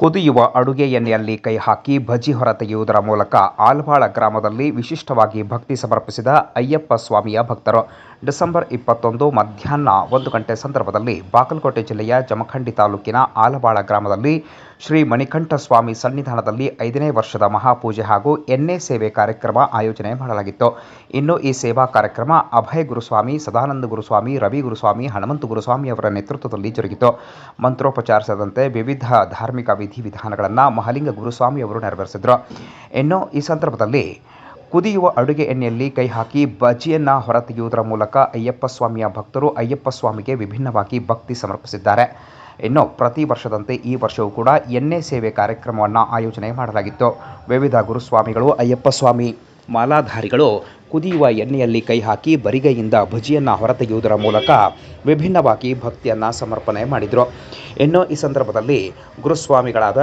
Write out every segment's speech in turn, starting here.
ಕುದಿಯುವ ಅಡುಗೆ ಎಣ್ಣೆಯಲ್ಲಿ ಕೈ ಹಾಕಿ ಬಜ್ಜಿ ಹೊರತೆಗೆಯುವುದರ ಮೂಲಕ ಆಲ್ವಾಳ ಗ್ರಾಮದಲ್ಲಿ ವಿಶಿಷ್ಟವಾಗಿ ಭಕ್ತಿ ಸಮರ್ಪಿಸಿದ ಅಯ್ಯಪ್ಪ ಸ್ವಾಮಿಯ ಭಕ್ತರು. ಡಿಸೆಂಬರ್ ಇಪ್ಪತ್ತೊಂದು ಮಧ್ಯಾಹ್ನ ಒಂದು ಗಂಟೆ ಸಂದರ್ಭದಲ್ಲಿ ಬಾಗಲಕೋಟೆ ಜಿಲ್ಲೆಯ ಜಮಖಂಡಿ ತಾಲೂಕಿನ ಆಲಬಾಳ ಗ್ರಾಮದಲ್ಲಿ ಶ್ರೀ ಮಣಿಕಂಠ ಸ್ವಾಮಿ ಸನ್ನಿಧಾನದಲ್ಲಿ ಐದನೇ ವರ್ಷದ ಮಹಾಪೂಜೆ ಹಾಗೂ ಎಣ್ಣೆ ಸೇವೆ ಕಾರ್ಯಕ್ರಮ ಆಯೋಜನೆ ಮಾಡಲಾಗಿತ್ತು. ಇನ್ನು ಈ ಸೇವಾ ಕಾರ್ಯಕ್ರಮ ಅಭಯ ಗುರುಸ್ವಾಮಿ, ಸದಾನಂದ ಗುರುಸ್ವಾಮಿ, ರವಿ ಗುರುಸ್ವಾಮಿ, ಹನುಮಂತ ಗುರುಸ್ವಾಮಿ ಅವರ ನೇತೃತ್ವದಲ್ಲಿ ಜರುಗಿತು. ಮಂತ್ರೋಪಚಾರ ವಿವಿಧ ಧಾರ್ಮಿಕ ವಿಧಿವಿಧಾನಗಳನ್ನು ಮಹಲಿಂಗ ಗುರುಸ್ವಾಮಿ ಅವರು ನೆರವೇರಿಸಿದರು. ಇನ್ನು ಈ ಸಂದರ್ಭದಲ್ಲಿ ಕುದಿಯುವ ಅಡುಗೆ ಎಣ್ಣೆಯಲ್ಲಿ ಕೈ ಹಾಕಿ ಬಜ್ಜಿಯನ್ನು ಹೊರತೆಗೆಯುವುದರ ಮೂಲಕ ಅಯ್ಯಪ್ಪ ಸ್ವಾಮಿಯ ಭಕ್ತರು ಅಯ್ಯಪ್ಪ ಸ್ವಾಮಿಗೆ ವಿಭಿನ್ನವಾಗಿ ಭಕ್ತಿ ಸಮರ್ಪಿಸಿದ್ದಾರೆ. ಇನ್ನು ಪ್ರತಿ ವರ್ಷದಂತೆ ಈ ವರ್ಷವೂ ಕೂಡ ಎಣ್ಣೆ ಸೇವೆ ಕಾರ್ಯಕ್ರಮವನ್ನು ಆಯೋಜನೆ ಮಾಡಲಾಗಿತ್ತು. ವಿವಿಧ ಗುರುಸ್ವಾಮಿಗಳು, ಅಯ್ಯಪ್ಪ ಸ್ವಾಮಿ ಮಾಲಾಧಾರಿಗಳು ಕುದಿಯುವ ಎಣ್ಣೆಯಲ್ಲಿ ಕೈ ಹಾಕಿ ಬರಿಗೈಯಿಂದ ಭಜಿಯನ್ನು ಹೊರತೆಗೆಯುವುದರ ಮೂಲಕ ವಿಭಿನ್ನವಾಗಿ ಭಕ್ತಿಯನ್ನು ಸಮರ್ಪಣೆ ಮಾಡಿದರು. ಇನ್ನು ಈ ಸಂದರ್ಭದಲ್ಲಿ ಗುರುಸ್ವಾಮಿಗಳಾದ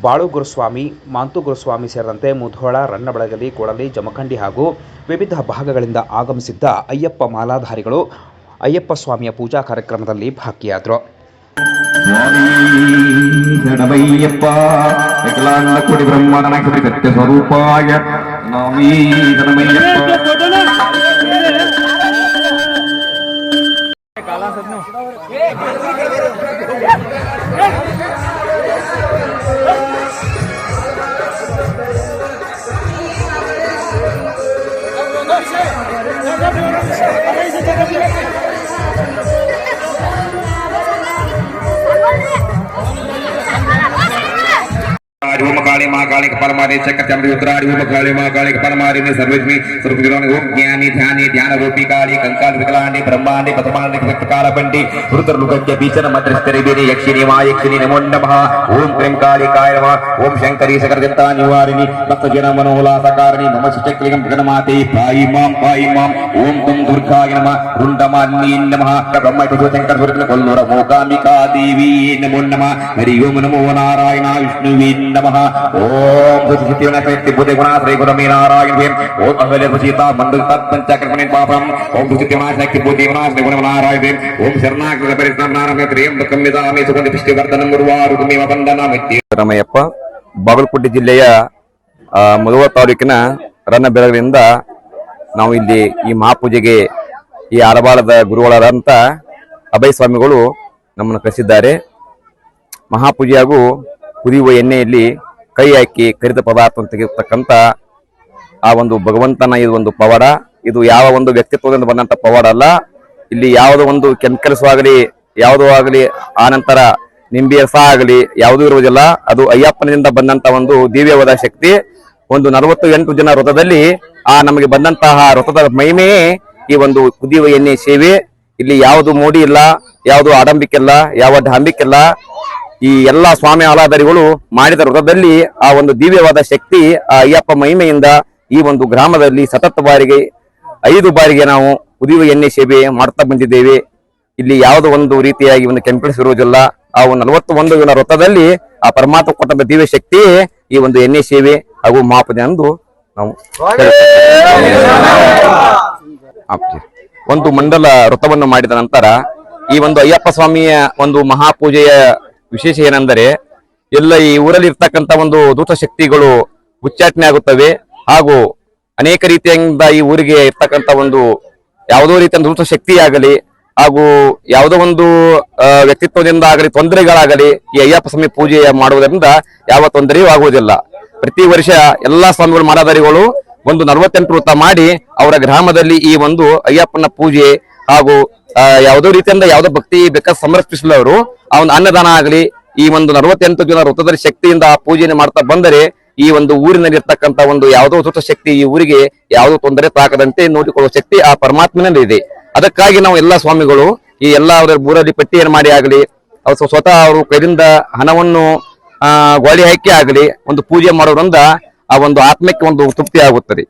ಬಾಳು ಗುರುಸ್ವಾಮಿ, ಮಾಂತು ಗುರುಸ್ವಾಮಿ ಸೇರಿದಂತೆ ಮುಧೋಳ, ರನ್ನಬಳಗಲಿ, ಕೊಡಲಿ, ಜಮಖಂಡಿ ಹಾಗೂ ವಿವಿಧ ಭಾಗಗಳಿಂದ ಆಗಮಿಸಿದ್ದ ಅಯ್ಯಪ್ಪ ಮಾಲಾಧಾರಿಗಳು ಅಯ್ಯಪ್ಪ ಸ್ವಾಮಿಯ ಪೂಜಾ ಕಾರ್ಯಕ್ರಮದಲ್ಲಿ ಭಾಗಿಯಾದರು. ವಿಕಲಾಂಗ ಕೊಡಿ ಬ್ರಹ್ಮನ ಸತ್ಯ ಸ್ವರೂಪಾಯ ಸ್ವಾಮಿ ಶರಣಮಯ್ಯಪ್ಪ ओम काली माँ काली परमारी चक्रचंडी उत्तरारी ओम काली माँ काली परमारी ने सर्वज्ञ सर्वज्ञानी ओम ज्ञानी ध्यानी ध्यान रूपी काली कंकाल विकलांडी ब्रह्मांडी पद्मांडी व्यक्तकार पंडी रुद्र लुगज्य बीचन मद्रिस्तरी बेरी यक्षिणी माँ यक्षिणी नमो नमः ओम क्रीम काली काय नमः ओम शंकरी सकरजंता निवारिणी भक्त जन मनोल्लासकारिणी मम सुचक्रियं प्रणमाते पायि मां पायि मां ओम तुम दुर्गाय नमः रुंडमान्नी नमः ब्रह्म कुजो शंकर सुरत कोल्लोर मोकामिका देवी नमो नमः हरि ओम नमो नारायणा विष्णुवे ನಮಃ ಓಂ ಸುಚಿತಿವನ ಶಕ್ತಿ ಬುದ್ಧಿ ಗುಣ ಶ್ರೀ ಗುರು ನಾರಾಯಣ ಭೀಮ್ ಓಂ ಅಹಲೆ ಸುಚೀತಾ ಮಂಡಲ ತತ್ ಪಂಚಕರ್ಮಣಿ ಪಾಪಂ ಓಂ ಸುಚಿತಿವನ ಶಕ್ತಿ ಬುದ್ಧಿ ಗುಣ ಶ್ರೀ ಗುರು ನಾರಾಯಣ ಭೀಮ್ ಓಂ ಶರಣಾಗತ ಪರಿಶ್ರಮ ನಾರಾಯಣ ತ್ರಿಯಂ ಕಮ್ಮಿದಾಮಿ ಸುಗಂಧ ಪುಷ್ಟಿ ವರ್ಧನ ಮುರುವಾರು ಗುಮ್ಮಿವ ಬಂಧನ ಮಿತ್ತಿ ರಾಮಯ್ಯಪ್ಪ ಬಾಗಲಕೋಟೆ ಜಿಲ್ಲೆಯ ಮದುವ ತಾಲೂಕಿನ ರನ್ನಬೆಳಗಲಿಂದ ನಾವು ಇಲ್ಲಿ ಈ ಮಹಾಪೂಜೆಗೆ ಈ ಅರಬಾಲದ ಗುರುಗಳಾದಂಥ ಅಭಯ ಸ್ವಾಮಿಗಳು ನಮ್ಮನ್ನು ಕರೆಸಿದ್ದಾರೆ. ಮಹಾಪೂಜೆ ಹಾಗೂ ಕುದಿಯುವ ಎಣ್ಣೆಯಲ್ಲಿ ಕೈ ಹಾಕಿ ಕರಿದ ಪದಾರ್ಥ ತೆಗೆಯತಕ್ಕಂಥ ಆ ಒಂದು ಭಗವಂತನ ಇದು ಒಂದು ಪವಾಡ. ಇದು ಯಾವ ಒಂದು ವ್ಯಕ್ತಿತ್ವದಿಂದ ಬಂದಂಥ ಪವಾಡ ಅಲ್ಲ. ಇಲ್ಲಿ ಯಾವುದೋ ಒಂದು ಕೆಮಿಕಲ್ಸ್ ಆಗಲಿ, ಯಾವುದೋ ಆಗಲಿ, ಆನಂತರ ನಿಂಬೆ ರಸ ಆಗಲಿ ಯಾವುದೂ ಇರುವುದಿಲ್ಲ. ಅದು ಅಯ್ಯಪ್ಪನಿಂದ ಬಂದಂತ ಒಂದು ದಿವ್ಯವಾದ ಶಕ್ತಿ. ಒಂದು ನಲವತ್ತು ಎಂಟು ಜನ ವ್ರತದಲ್ಲಿ ಆ ನಮಗೆ ಬಂದಂತಹ ವ್ರತದ ಮಹಿಮೆಯೇ ಈ ಒಂದು ಕುದಿಯುವ ಎಣ್ಣೆ ಸೇವೆ. ಇಲ್ಲಿ ಯಾವುದು ಮೋಡಿ ಇಲ್ಲ, ಯಾವುದು ಆಡಂಬಿಕೆ ಇಲ್ಲ, ಯಾವ ಡಾಂಬಿಕೆ ಇಲ್ಲ ಈ ಎಲ್ಲಾ ಸ್ವಾಮಿ ಆಲಾಧಾರಿಗಳು ಮಾಡಿದ ವೃತದಲ್ಲಿ ಆ ಒಂದು ದಿವ್ಯವಾದ ಶಕ್ತಿ ಆ ಅಯ್ಯಪ್ಪ ಮಹಿಮೆಯಿಂದ ಈ ಒಂದು ಗ್ರಾಮದಲ್ಲಿ ಸತತ ಬಾರಿಗೆ, ಐದು ಬಾರಿಗೆ ನಾವು ಕುದಿಯುವ ಎಣ್ಣೆ ಸೇವೆ ಮಾಡ್ತಾ ಬಂದಿದ್ದೇವೆ. ಇಲ್ಲಿ ಯಾವುದೋ ಒಂದು ರೀತಿಯಾಗಿ ಒಂದು ಕೆಮಿಕಲ್ಸ್ ಇರುವುದಿಲ್ಲ ಆ ಒಂದು ನಲವತ್ತು ಒಂದು ದಿನ ವ್ರತದಲ್ಲಿ ಆ ಪರಮಾತ್ಮ ಕೊಟ್ಟಂತ ದಿವ್ಯ ಶಕ್ತಿಯೇ ಈ ಒಂದು ಎಣ್ಣೆ ಸೇವೆ ಹಾಗೂ ಮಾಪನೆ ಎಂದು ನಾವು ಒಂದು ಮಂಡಲ ವೃತವನ್ನು ಮಾಡಿದ ನಂತರ ಈ ಒಂದು ಅಯ್ಯಪ್ಪ ಸ್ವಾಮಿಯ ಒಂದು ಮಹಾಪೂಜೆಯ ವಿಶೇಷ ಏನೆಂದರೆ, ಎಲ್ಲ ಈ ಊರಲ್ಲಿ ಇರ್ತಕ್ಕಂತ ಒಂದು ದೂತ ಶಕ್ತಿಗಳು ಉಚ್ಚಾಟನೆ ಆಗುತ್ತವೆ ಹಾಗೂ ಅನೇಕ ರೀತಿಯಿಂದ ಈ ಊರಿಗೆ ಇರ್ತಕ್ಕಂತ ಒಂದು ಯಾವುದೋ ರೀತಿಯ ದೂತ ಆಗಲಿ ಹಾಗೂ ಯಾವುದೋ ಒಂದು ವ್ಯಕ್ತಿತ್ವದಿಂದ ಆಗಲಿ, ತೊಂದರೆಗಳಾಗಲಿ ಈ ಅಯ್ಯಪ್ಪ ಸ್ವಾಮಿ ಪೂಜೆ ಮಾಡುವುದರಿಂದ ಯಾವ ತೊಂದರೆಯೂ ಆಗುವುದಿಲ್ಲ. ಪ್ರತಿ ವರ್ಷ ಎಲ್ಲಾ ಸ್ವಾಮಿಗಳು ಮಾರಾದಾರಿಗಳು ಒಂದು ನಲವತ್ತೆಂಟು ವೃತ್ತ ಮಾಡಿ ಅವರ ಗ್ರಾಮದಲ್ಲಿ ಈ ಒಂದು ಅಯ್ಯಪ್ಪನ ಪೂಜೆ ಹಾಗೂ ಯಾವುದೋ ರೀತಿಯಿಂದ ಯಾವುದೋ ಭಕ್ತಿ ಬೇಕಾದ ಸಮರ್ಪಿಸಲವರು ಆ ಒಂದು ಅನ್ನದಾನ ಆಗಲಿ, ಈ ಒಂದು ನಲವತ್ತೆಂಟು ಜನ ವೃತ್ತದ ಶಕ್ತಿಯಿಂದ ಆ ಪೂಜೆಯನ್ನು ಮಾಡ್ತಾ ಬಂದರೆ ಈ ಒಂದು ಊರಿನಲ್ಲಿ ಇರ್ತಕ್ಕಂತ ಒಂದು ಯಾವುದೋ ಸುತ್ತ ಶಕ್ತಿ ಈ ಊರಿಗೆ ಯಾವುದೋ ತೊಂದರೆ ತಾಕದಂತೆ ನೋಡಿಕೊಳ್ಳುವ ಶಕ್ತಿ ಆ ಪರಮಾತ್ಮನಲ್ಲಿ ಇದೆ. ಅದಕ್ಕಾಗಿ ನಾವು ಎಲ್ಲಾ ಸ್ವಾಮಿಗಳು ಈ ಎಲ್ಲಾ ಅವರ ಊರಲ್ಲಿ ಪಟ್ಟಿಯನ್ನು ಮಾಡಿ ಆಗಲಿ, ಅವ್ರು ಸ್ವತಃ ಅವರು ಕೈದಿಂದ ಹಣವನ್ನು, ಆ, ಗೋಳಿ ಹಾಕಿ ಆಗಲಿ, ಒಂದು ಪೂಜೆ ಮಾಡೋದ್ರಿಂದ ಆ ಒಂದು ಆತ್ಮಕ್ಕೆ ಒಂದು ತೃಪ್ತಿ ಆಗುತ್ತದೆ.